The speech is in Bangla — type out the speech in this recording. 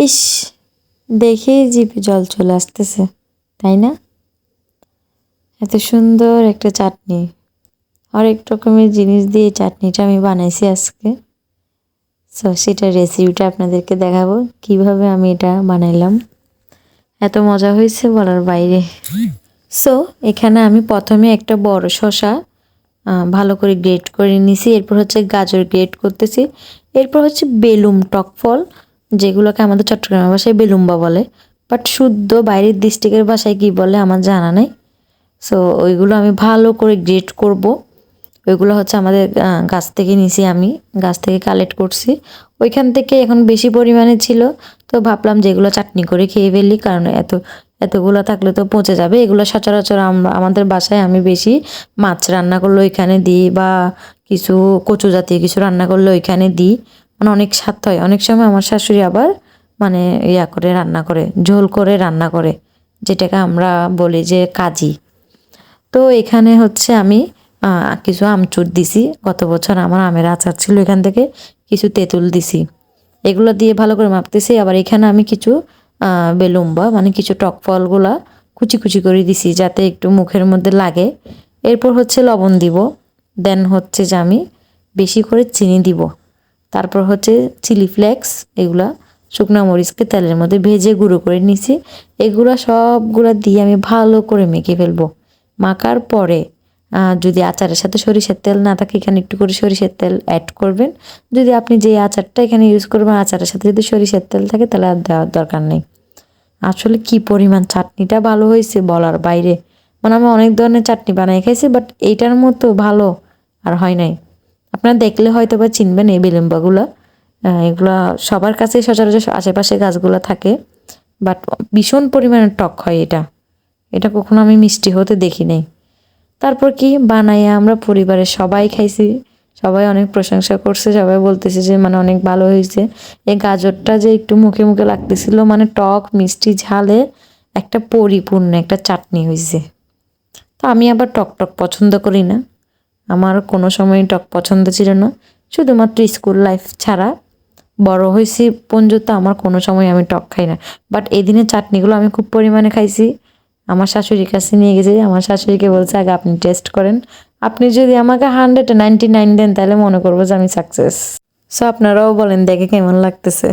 ইস দেখেই জিভে জল চলে আসতেছে তাই না? এত সুন্দর একটা চাটনি। অনেক রকমের জিনিস দিয়ে চাটনিটা আমি বানাইছি আজকে। সো সেটার রেসিপিটা আপনাদেরকে দেখাবো কীভাবে আমি এটা বানাইলাম। এত মজা হয়েছে বলার বাইরে। সো এখানে আমি প্রথমে একটা বড় আহ, ভালো করে গ্রেট করে নিছি। এরপর হচ্ছে গাজর গ্রেট করতেছি। এরপর হচ্ছে বেলুম টক ফল যেগুলোকে আমাদের চট্টগ্রামের ভাষায় বেলুম্বা বলে। বাট শুদ্ধ বাইরের ডিস্ট্রিক্টের ভাষায় কি বলে আমার জানা নেই। সো ওইগুলো আমি ভালো করে গ্রেট করব। ওইগুলো হচ্ছে আমাদের গাছ থেকে নিছি আমি। গাছ থেকে কালেক্ট করছি। ওইখান থেকে এখন বেশি পরিমাণে ছিল। তো ভাবলাম যেগুলো চাটনি করে খেয়ে ফেলি। কারণ এত, এতগুলো থাকলে তো পচে যাবে। এগুলো সচরাচর আমরা আমাদের বাসায় আমি বেশি মাছ রান্না করলে ওইখানে দিই বা কিছু কচু জাতীয় কিছু রান্না করলে ওইখানে দিই। মানে অনেক স্বাদ হয়। অনেক সময় আমার শাশুড়ি আবার মানে ইয়া করে, রান্না করে, ঝোল করে রান্না করে, যেটাকে আমরা বলি যে কাজি। তো এখানে হচ্ছে আমি কিছু আমচুর দিছি। গত বছর আমার আমের আচার ছিল এখান থেকে কিছু তেঁতুল দিছি। এগুলো দিয়ে ভালো করে মাপতেছি। আবার এখানে আমি কিছু বেলুম্বা মানে কিছু টক ফলগুলা কুচি কুচি করে দিছি যাতে একটু মুখের মধ্যে লাগে। এরপর হচ্ছে লবণ দিব। দেন হচ্ছে যে আমি বেশি করে চিনি দিব। তারপর হচ্ছে চিলি ফ্লেক্স, এগুলা শুকনো মরিচকে তেলের মধ্যে ভেজে গুঁড়ো করে নিছি। এগুলা সবগুলা দিয়ে আমি ভালো করে মেখে ফেলব। মাখার পরে যদি আচারের সাথে সরিষার তেল না থাকে, এখানে একটু করে সরিষার তেল অ্যাড করবেন। যদি আপনি যে আচারটা এখানে ইউজ করবেন, আচারের সাথে যদি সরিষার তেল থাকে, তাহলে আর দেওয়ার দরকার নেই। আসলে কি পরিমাণ চাটনিটা ভালো হয়েছে বলার বাইরে। মানে আমি অনেক ধরনের চাটনি বানাই খাইছি বাট এইটার মতো ভালো আর হয় নাই। আপনারা দেখলে হয়তো বা চিনবেন এই বিলম্বাগুলো। এগুলা সবার কাছে সচরাচর আশেপাশে গাছগুলো থাকে বাট ভীষণ পরিমাণে টক হয় এটা। এটা কখনো আমি মিষ্টি হতে দেখি নাই। তারপর কি? বানাইয়া আমরা পরিবারের সবাই খাইছি, সবাই অনেক প্রশংসা করছে, সবাই বলতেছে যে মানে অনেক ভালো হয়েছে। এই গাজরটা যে একটু মুখে মুখে লাগতেছিল মানে টক, মিষ্টি, ঝালে, একটা পরিপূর্ণ একটা চাটনি হয়েছে তো আমি আবার টক টক পছন্দ করি না। আমার কোনো সময় টক পছন্দ ছিল না। শুধুমাত্র স্কুল লাইফ ছাড়া বড় হয়েছি পর্যন্ত আমার কোনো সময় আমি টক খাই না। বাট এই দিনের চাটনিগুলো আমি খুব পরিমাণে খাইছি। আমার শাশুড়ির কাছে নিয়ে গেছি। আমার শাশুড়িকে বলছে, আগে আপনি টেস্ট করেন। আপনি যদি আমাকে হান্ড্রেড নাইনটি নাইন দেন, তাহলে মনে করব যে আমি সাকসেস সো আপনারাও বলেন, দেখে কেমন লাগতেছে?